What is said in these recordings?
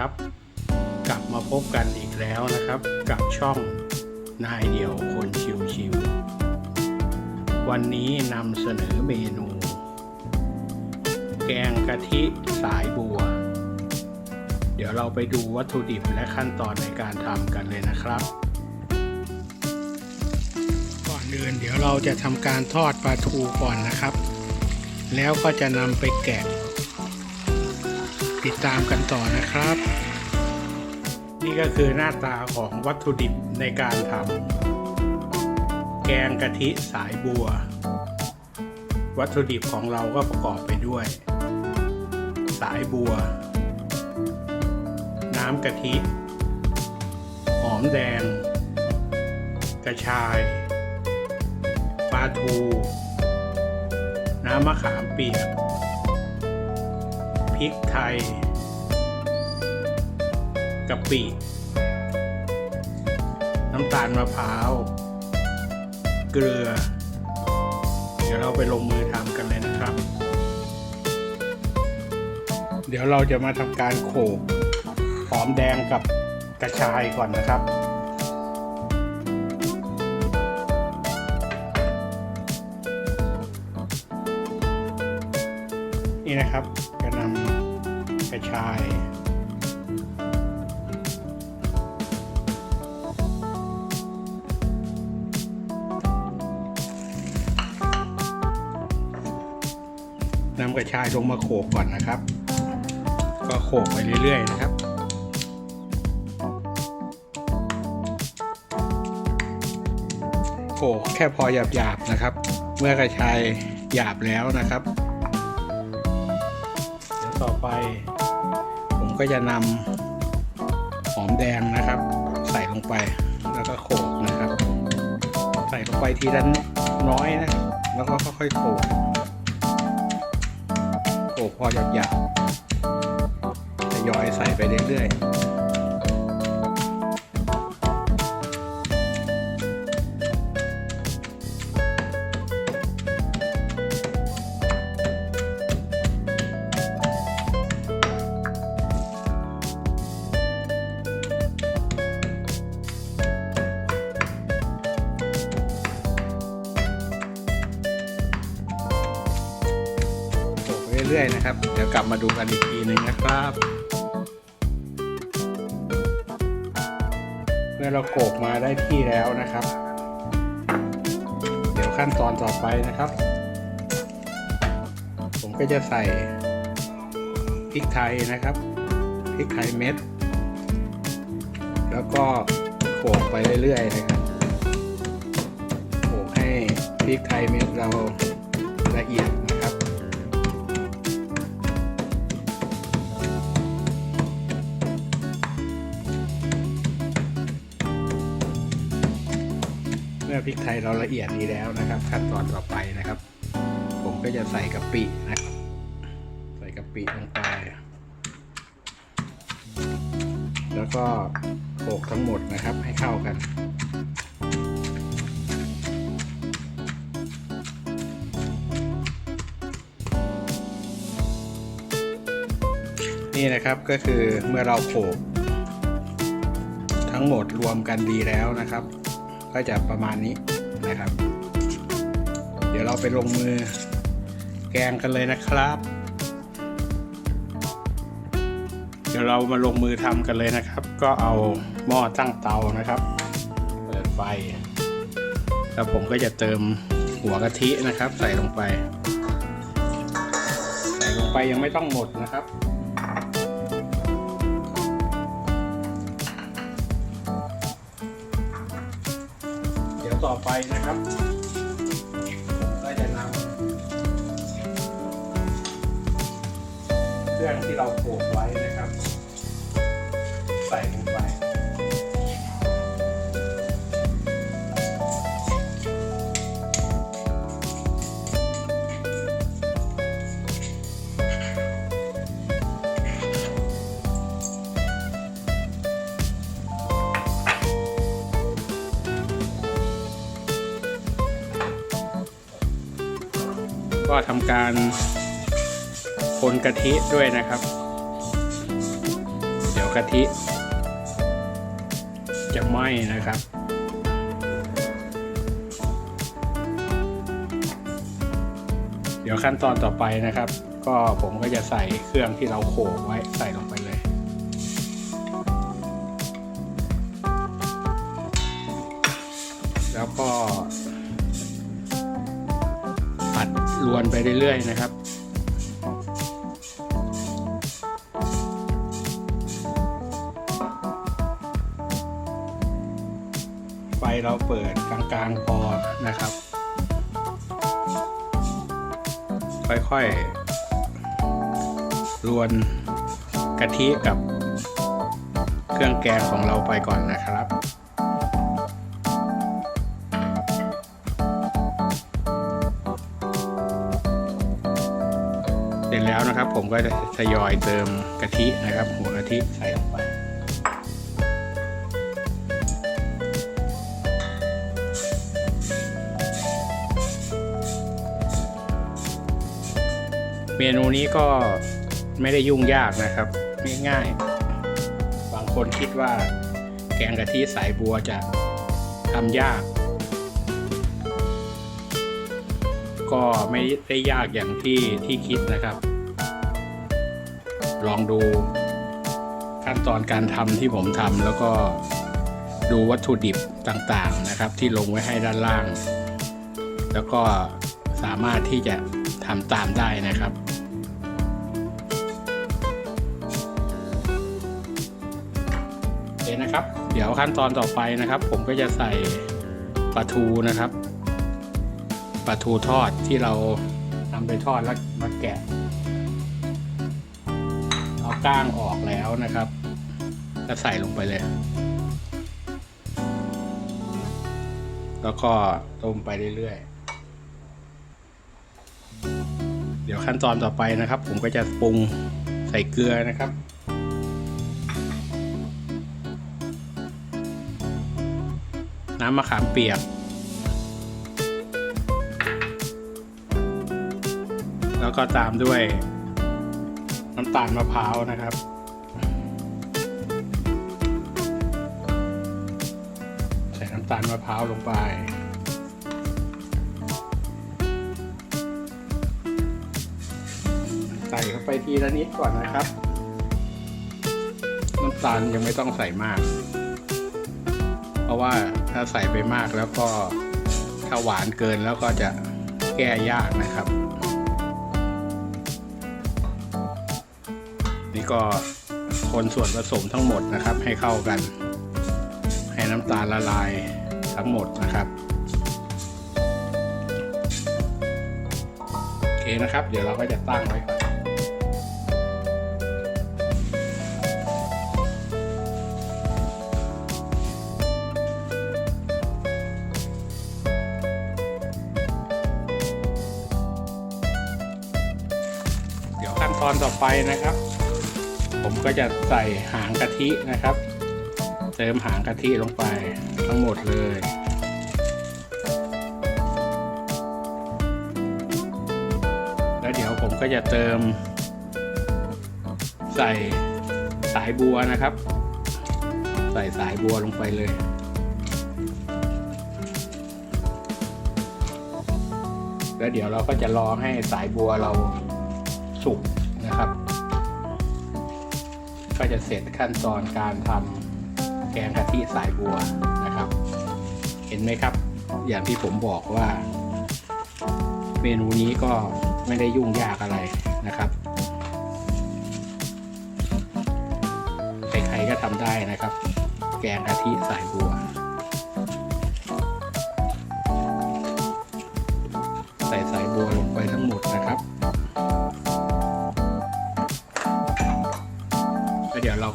ครับ กลับมาพบกันอีกแล้วนะครับ กับช่องนายเดี่ยวคนชิวๆวันนี้นำเสนอเมนู แกงกะทิสายบัว เดี๋ยวเราไปดูวัตถุดิบและขั้นตอนในการทำกันเลยนะครับก่อนอื่นเดี๋ยวเราจะทำการทอดปลาทูก่อนนะครับ แล้วก็จะนำไปแกะ ติดตามกันต่อนะครับ นี่ก็คือหน้าตาของวัตถุดิบในการทำแกงกะทิสายบัว วัตถุดิบของเราก็ประกอบไปด้วย สายบัว น้ำกะทิ หอมแดง กระชายปลาทู น้ำมะขามเปียก ริกไทยกะปิ น้ำตาลมะพร้าว เกลือ เดี๋ยวเราไปลงมือทำกันเลยนะครับ เดี๋ยวเราจะมาทำการโขลกหอมแดงกับกระชายก่อนนะครับนี่นะครับ ชาย นำกระชายลงมาโขลกก่อนนะครับ ก็โขลกไปเรื่อย ๆ นะครับโขลกแค่พอหยาบๆนะครับ เมื่อกระชายหยาบแล้วนะครับ เดี๋ยวต่อไป ก็จะนำหอมแดงนะครับ ใส่ลงไปแล้วก็โขลกนะครับ ใส่ลงไปทีละน้อยนะแล้วก็ค่อยๆโขลกโขลกพอหยาบๆทยอยใส่ไปเรื่อยๆ เรื่อยๆนะครับ เดี๋ยวกลับมาดูกันอีกทีหนึ่งนะครับ เมื่อเราโขกมาได้ที่แล้วนะครับ เดี๋ยวขั้นตอนต่อไปนะครับ ผมก็จะใส่พริกไทยนะครับพริกไทยเม็ด แล้วก็โขลกไปเรื่อยๆนะครับโขลกให้พริกไทยเม็ดเราละเอียด มื่อพริกไทยเราละเอียดดีแล้วนะครับ ขั้นตอนต่อไปนะครับ ผมก็จะใส่กะปินะครับ ใส่กะปิลงไป แล้วก็โขลกทั้งหมดนะครับให้เข้ากันนี่นะครับก็คือเมื่อเราโขลกทั้งหมดรวมกันดีแล้วนะครับ ก็จะประมาณนี้นะครับ เดี๋ยวเราไปลงมือแกงกันเลยนะครับ เดี๋ยวเรามาลงมือทำกันเลยนะครับ ก็เอาหม้อตั้งเตานะครับ เปิดไฟ แล้วผมก็จะเติมหัวกะทินะครับ ใส่ลงไป ใส่ลงไปยังไม่ต้องหมดนะครับ ต่อไปนะครับผมก็จะนำเครื่องที่เราโขลกไว้นะครับ ใส่ลง ก็ทำการคนกะทิด้วยนะครับ เดี๋ยวกะทิ จะไหม้นะครับเดี๋ยวขั้นตอนต่อไปนะครับ ก็ผมก็จะใส่เครื่องที่เราโขลกไว้ใส่ลง ผัดรวนไปเรื่อย ๆ นะครับไฟเราเปิดกลางๆพอนะครับ ค่อยๆรวนกะทิกับเครื่องแกงของเราไปก่อนนะครับ แล้วนะครับ ผมก็จะทยอยเติมกะทินะครับ หัวกะทิใส่ลงไปเมนูนี้ก็ไม่ได้ยุ่งยากนะครับ ง่ายๆบางคนคิดว่าแกงกะทิสายบัวจะทำยาก ก็ไม่ได้ยากอย่างที่ที่คิดนะครับ ลองดูขั้นตอนการทำที่ผมทำแล้วก็ดูวัตถุดิบต่างๆนะครับ ที่ลงไว้ให้ด้านล่าง แล้วก็สามารถที่จะทำตามได้นะครับโอเคนะครับ เดี๋ยวขั้นตอนต่อไปนะครับ ผมก็จะใส่ปลาทูนะครับปลาทูทอดที่เรานำไปทอดแล้วมาแกะ ก้างออกแล้วนะครับ ก็ใส่ลงไปเลย แล้วก็ต้มไปเรื่อยๆ เดี๋ยวขั้นตอนต่อไปนะครับ ผมก็จะปรุงใส่เกลือนะครับน้ำมะขามเปียก แล้วก็ตามด้วย น้ำตาลมะพร้าวนะครับ ใส่น้ำตาลมะพร้าวลงไป ใส่เข้าไปทีละนิดก่อนนะครับ น้ำตาลยังไม่ต้องใส่มาก เพราะว่าถ้าใส่ไปมากแล้วก็ถ้าหวานเกินแล้วก็จะแก้ยากนะครับ ก็คนส่วนผสมทั้งหมดนะครับ ให้เข้ากัน ให้น้ำตาลละลายทั้งหมดนะครับโอเคนะครับ เดี๋ยวเราก็จะตั้งไว้ก่อนเดี๋ยวขั้นตอนต่อไปนะครับ ผมก็จะใส่หางกะทินะครับ เติมหางกะทิลงไปทั้งหมดเลยแล้วเดี๋ยวผมก็จะเติม ใส่สายบัวนะครับ ใส่สายบัวลงไปเลยแล้วเดี๋ยวเราก็จะรอให้สายบัวเราสุก จะเสร็จขั้นตอนการทำแกงกะทิสายบัวนะครับ เห็นไหมครับ อย่างที่ผมบอกว่า เมนูนี้ก็ไม่ได้ยุ่งยากอะไรนะครับใครๆก็ทำได้นะครับ แกงกะทิสายบัว ใส่สายบัวลงไปทั้งหมดนะครับ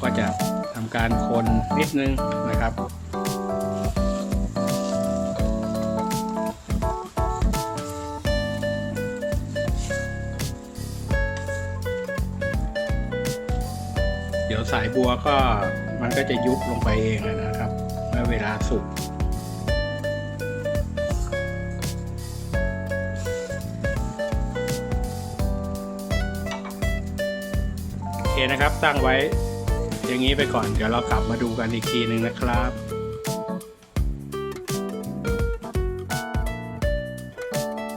ก็จะทำการคนนิดนึงนะครับเดี๋ยวสายบัวก็มันก็จะยุบลงไปเองนะครับ เมื่อเวลาสุกโอเคนะครับตั้งไว้ อย่างนี้ไปก่อนเดี๋ยวเรากลับมาดูกันอีกทีหนึ่งนะครับ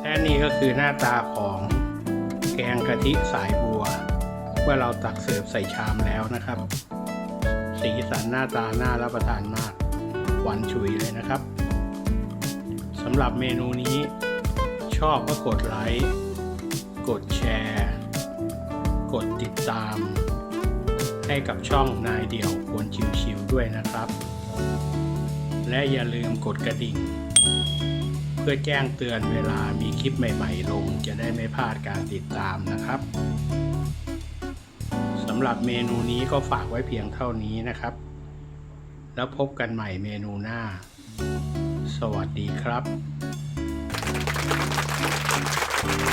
และนี่ก็คือหน้าตาของแกงกะทิสายบัว เมื่อเราตักเสิร์ฟใส่ชามแล้วนะครับ สีสันหน้าตาน่ารับประทานมากหวานฉุยเลยนะครับสำหรับเมนูนี้ชอบก็กดไลค์ กดแชร์ กดติดตาม ให้กับช่องนายเดี่ยวควรชิวๆด้วยนะครับ และอย่าลืมกดกระดิ่ง เพื่อแจ้งเตือนเวลามีคลิปใหม่ๆลง จะได้ไม่พลาดการติดตามนะครับสำหรับเมนูนี้ก็ฝากไว้เพียงเท่านี้นะครับ แล้วพบกันใหม่เมนูหน้า สวัสดีครับ